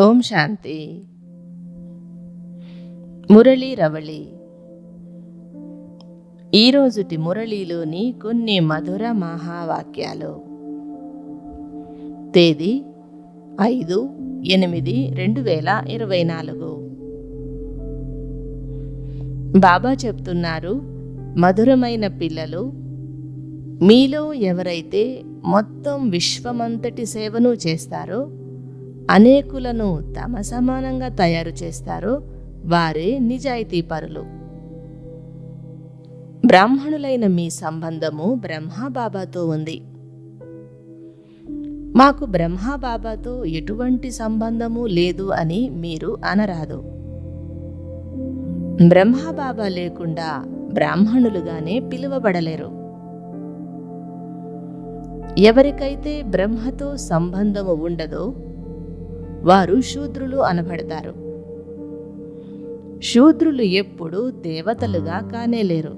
ఓం శాంతి. మురళీ రవళి. ఈరోజుటి మురళీలోని కొన్ని మధుర మహావాక్యాలు. తేదీ ఐదు ఎనిమిది రెండు వేల ఇరవై నాలుగు. బాబా చెప్తున్నారు మధురమైన పిల్లలు మీలో ఎవరైతే మొత్తం విశ్వమంతటి సేవను చేస్తారో అనేకులను తమ సమానంగా తయారు చేస్తారో వారే నిజాయితీ పరులు. బ్రాహ్మణులైన మీ సంబంధము బ్రహ్మబాబాతో ఉంది. మాకు బ్రహ్మబాబాతో ఎటువంటి సంబంధము లేదు అని మీరు అనరాదు. బ్రహ్మబాబా లేకుండా బ్రాహ్మణులుగానే పిలువబడలేరు. ఎవరికైతే బ్రహ్మతో సంబంధము ఉండదో వారు శూద్రులు అనబడతారు. శూద్రులు ఎప్పుడూ దేవతలుగా కానేలేరు.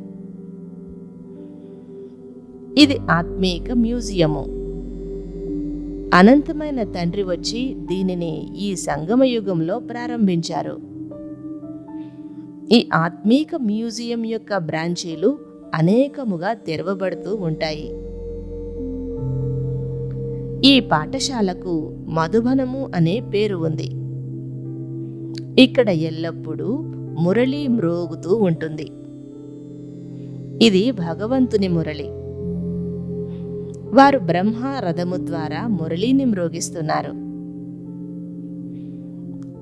ఇది ఆత్మీక మ్యూజియము. అనంతమైన తండ్రి వచ్చి దీనిని ఈ సంగమ యుగంలో ప్రారంభించారు. ఈ ఆత్మీక మ్యూజియం యొక్క బ్రాంచీలు అనేకముగా తెరవబడుతూ ఉంటాయి. ఈ పాఠశాలకు మధుబనము అనే పేరు ఉంది. ఇక్కడ ఎల్లప్పుడూ మురళి మ్రోగుతూ ఉంటుంది. ఇది భగవంతుని మురళి. వారు బ్రహ్మ రథము ద్వారా మురళిని మ్రోగిస్తున్నారు.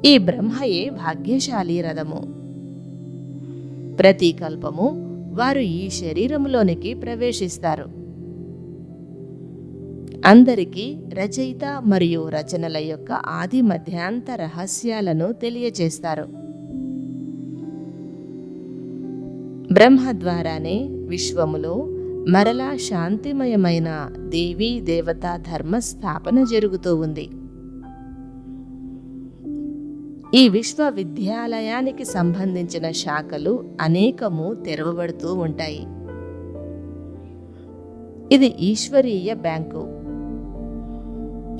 ఈ బ్రహ్మయే భాగ్యశాలి రథము. ప్రతి కల్పము వారు ఈ శరీరములోనికి ప్రవేశిస్తారు. అందరికీ రచయిత మరియు రచనల యొక్క ఆది మధ్యాంత రహస్యాలను తెలియజేస్తారు. బ్రహ్మ ద్వారానే విశ్వములో మరలా శాంతిమయమైన దేవీ దేవతా ధర్మ స్థాపన జరుగుతూ ఉంది. ఈ విశ్వవిద్యాలయానికి సంబంధించిన శాఖలు అనేకము తెరవబడుతూ ఉంటాయి. ఇది ఈశ్వరీయ బ్యాంకు.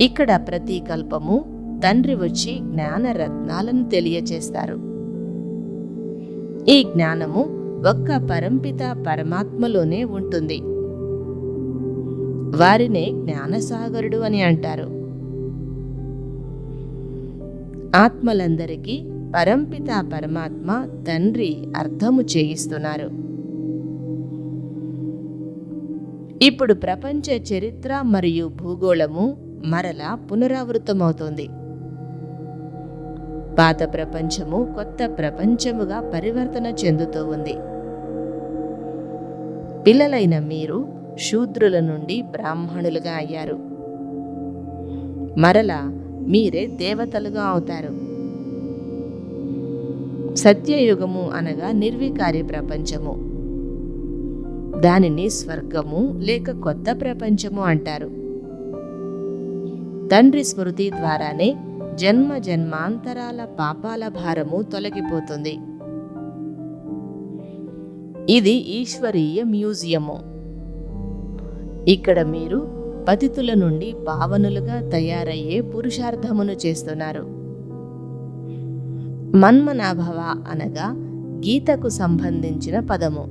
ఇక్కడ ప్రతి కల్పము తండ్రి వచ్చి జ్ఞాన రత్నాలను తెలియచేస్తారు. ఈ జ్ఞానము ఒక్క పరంపిత పరమాత్మలోనే ఉంటుంది. వారినే జ్ఞానసాగరుడు అని అంటారు. ఆత్మలందరికీ పరంపిత పరమాత్మ తండ్రి అర్థము చేయిస్తున్నారు. ఇప్పుడు ప్రపంచ చరిత్ర మరియు భూగోళము మరలా పునరావృతమవుతోంది. పాత ప్రపంచము కొత్త ప్రపంచముగా పరివర్తన చెందుతూ ఉంది. పిల్లలైన మీరు శూద్రుల నుండి బ్రాహ్మణులుగా అయ్యారు. మరలా మీరే దేవతలుగా అవుతారు. సత్యయుగము అనగా నిర్వికారి ప్రపంచము. దానిని స్వర్గము లేక కొత్త ప్రపంచము అంటారు. తండ్రి స్మృతి ద్వారానే జన్మ జన్మాంతరాల పాపాల భారము తొలగిపోతుంది. ఇది ఈశ్వరీయ మ్యూజియము. ఇక్కడ మీరు పతితుల నుండి పావనులుగా తయారయ్యే పురుషార్థమును చేస్తున్నారు. మన్మనాభవ అనగా గీతకు సంబంధించిన పదము.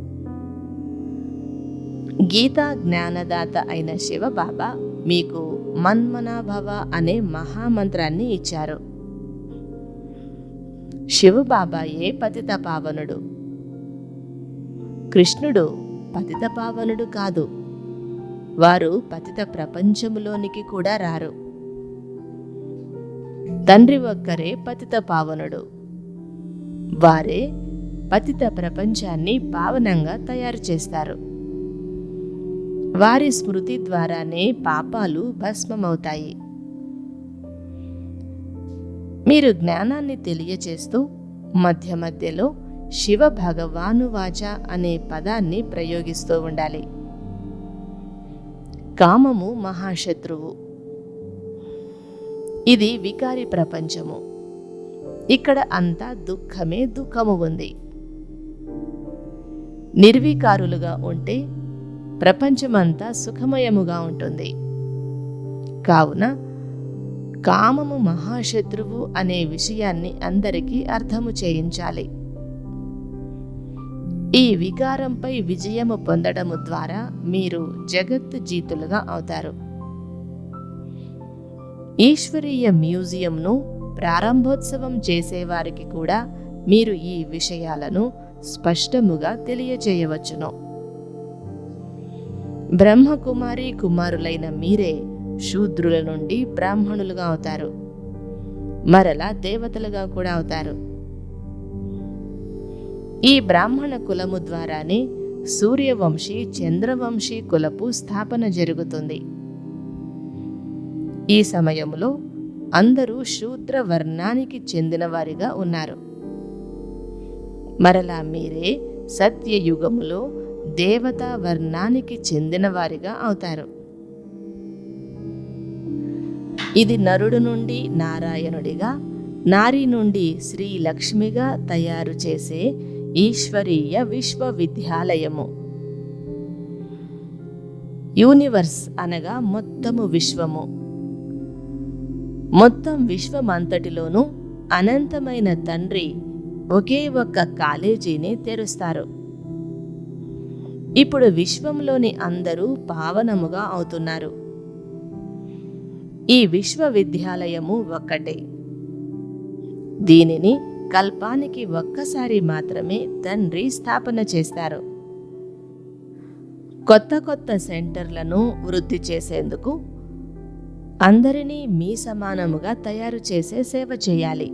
గీతా జ్ఞానదాత అయిన శివబాబా మీకు మన్మనాభవ అనే మహామంత్రాన్ని ఇచ్చారు. శివబాబాయే పతిత పావనుడు. కృష్ణుడు పతిత పావనుడు కాదు. వారు పతిత ప్రపంచములోనికి కూడా రారు. తండ్రి ఒక్కరే పతిత పావనుడు. వారే పతిత ప్రపంచాన్ని పావనంగా తయారు చేస్తారు. వారి స్మృతి ద్వారానే పాపాలు భస్మమవుతాయి. మీరు జ్ఞానాన్ని తెలియచేస్తూ మధ్య మధ్యలో శివ భగవానువాచ అనే పదాన్ని ప్రయోగిస్తూ ఉండాలి. కామము మహాశత్రువు. ఇది వికారి ప్రపంచము. ఇక్కడ అంతా దుఃఖమే దుఃఖము ఉంది. నిర్వికారులుగా ఉంటే ప్రపంచమంతా సుఖమయముగా ఉంటుంది. కావున కామము మహాశత్రువు అనే విషయాన్ని అందరికీ అర్థము చేయించాలి. ఈ వికారంపై విజయము పొందడము ద్వారా మీరు జగత్తు జీతులుగా అవుతారు. ఈశ్వరీయ మ్యూజియంను ప్రారంభోత్సవం చేసేవారికి కూడా మీరు ఈ విషయాలను స్పష్టముగా తెలియజేయవచ్చును బ్రహ్మకుమారి కుమారులైన మీరే శూద్రుల నుండి బ్రాహ్మణులుగా అవుతారు. మరలా దేవతలుగా కూడా అవుతారు. ఈ బ్రాహ్మణ కులము ద్వారానే సూర్యవంశీ చంద్రవంశీ కులపు స్థాపన జరుగుతుంది. ఈ సమయంలో అందరూ శూద్ర వర్ణానికి చెందిన వారిగా ఉన్నారు. మరలా మీరే సత్యయుగములో దేవతా వర్ణానికి చెందిన వారిగా అవుతారు. ఇది నరుడు నుండి నారాయణుడిగా నారి నుండి శ్రీ లక్ష్మిగా తయారు చేసే ఈశ్వరీయ విశ్వవిద్యాలయము. యూనివర్స్ అనగా మొత్తము విశ్వము. మొత్తం విశ్వమంతటిలోనూ అనంతమైన తండ్రి ఒకే ఒక్క కాలేజీని తెరుస్తారు. ఇప్పుడు విశ్వంలోని అందరూ పావనముగా అవుతున్నారు. ఈ విశ్వవిద్యాలయము ఒక్కటే. దీనిని కల్పానికి ఒక్కసారి మాత్రమే తండ్రి స్థాపన చేస్తారు. కొత్త కొత్త సెంటర్లను వృద్ధి చేసేందుకు అందరినీ మీ సమానముగా తయారు చేసే సేవ చేయాలి.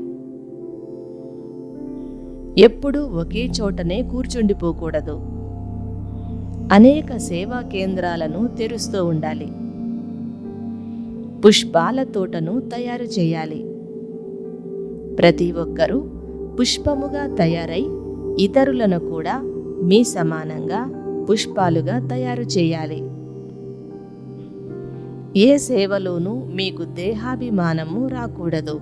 ఎప్పుడూ ఒకే చోటనే కూర్చుండిపోకూడదు. అనేక సేవా కేంద్రాలను తెరుస్తూ ఉండాలి. పుష్పాల తోటను తయారు చేయాలి. ప్రతి ఒక్కరూ పుష్పముగా తయారై ఇతరులను కూడా మీ సమానంగా పుష్పాలుగా తయారు చేయాలి. ఏ సేవలోనూ మీకు దేహాభిమానము రాకూడదు.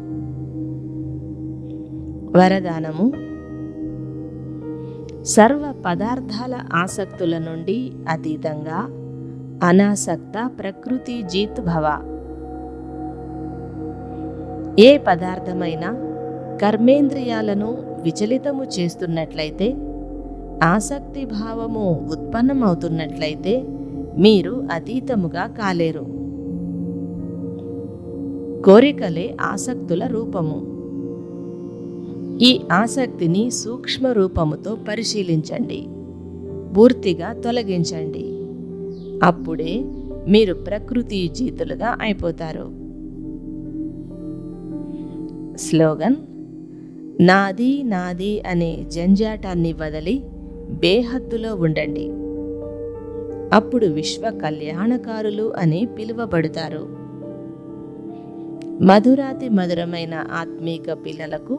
వరదానము సర్వ పదార్థాల ఆసక్తుల నుండి అతీతంగా అనాసక్త ప్రకృతి జీత్ భవ. ఏ పదార్థమైనా కర్మేంద్రియాలను విచలితము చేస్తున్నట్లయితే ఆసక్తి భావము ఉత్పన్నమవుతున్నట్లయితే మీరు అతీతముగా కాలేరు. కోరికలే ఆసక్తుల రూపము. ఈ ఆసక్తిని సూక్ష్మ రూపముతో పరిశీలించండి. పూర్తిగా తొలగించండి. అప్పుడే మీరు ప్రకృతి జీతులుగా అయిపోతారు. స్లోగన్ నాది నాది అనే జంజాటాన్ని వదిలి బేహద్దులో ఉండండి. అప్పుడు విశ్వ కళ్యాణకారులు అని పిలువబడతారు. మధురాతి మధురమైన ఆత్మీక పిల్లలకు